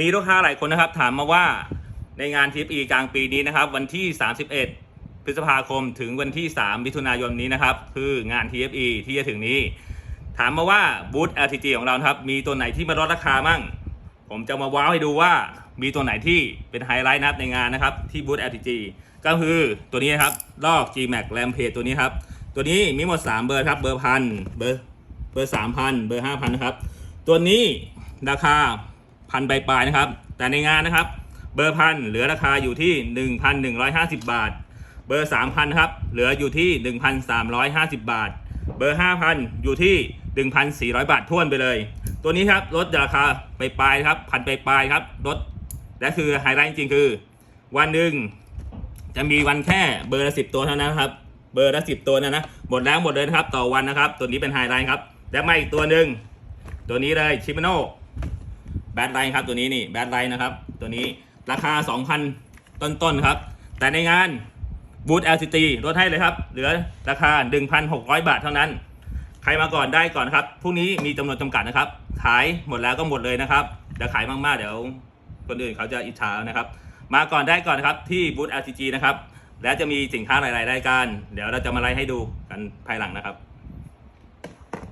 มีลูกค้าหลายคนนะครับ ถามมาว่าในงานทีปีกลางปีนี้นะครับ วันที่ 31 พฤษภาคมถึงวันที่ 3 มิถุนายนนี้นะครับ คืองาน TFE ที่จะถึงนี้ ถามมาว่าบูธ LTG ของเราครับ มีตัวไหนที่มาลดราคามั่ง ผมจะมาว้าวให้ดูว่ามีตัวไหนที่เป็นไฮไลท์นะครับในงานนะครับที่บูธ LTG ก็คือตัวนี้นะครับลอก G-Max Rampage ตัวนี้ครับ ตัวนี้มีหมด 3 เบอร์ครับ เบอร์พันเบอร์เบอร์3,000เบอร์5,000นะครับ ตัวนี้ราคา พันปลายๆนะครับ แต่ในงานนะครับ เบอร์พันเหลือราคาอยู่ที่ 1,150 บาท เบอร์ 3,000ครับเหลืออยู่ที่ 1,350 บาท เบอร์ 5,000 อยู่ที่ 1,400 บาทท่วนไปเลย ตัวนี้ครับลดราคาไปปลายครับพันไปปลายครับลดและคือไฮไลท์จริงๆคือ วันหนึ่งจะมีวันแค่เบอร์ละสิบตัวเท่านั้นครับ เบอร์ละสิบตัวนะนะหมดแล้วหมดเลยครับต่อวันนะครับ ตัวนี้เป็นไฮไลท์ครับ และมาอีกตัวหนึ่งตัวนี้เลยชิมโน แบดไลน์ครับตัวนี้นี่แบดไลน์นะครับ ตัวนี้ราคา 2,000 ต้นๆครับ แต่ในงานบูธ LCT ลดให้เลยครับ เหลือราคา 1,600 บาทเท่านั้น ใครมาก่อนได้ก่อนครับพรุ่งนี้มีจำนวนจำกัดนะครับ ขายหมดแล้วก็หมดเลยนะครับเดี๋ยวขายมากๆ เดี๋ยวคนอื่นเขาจะอิจฉานะครับ มาก่อนได้ก่อนครับที่บูธ LTG นะครับ และจะมีสินค้าหลาย ๆ รายการ เดี๋ยวเราจะมาไล่ให้ดูกันภายหลังนะครับ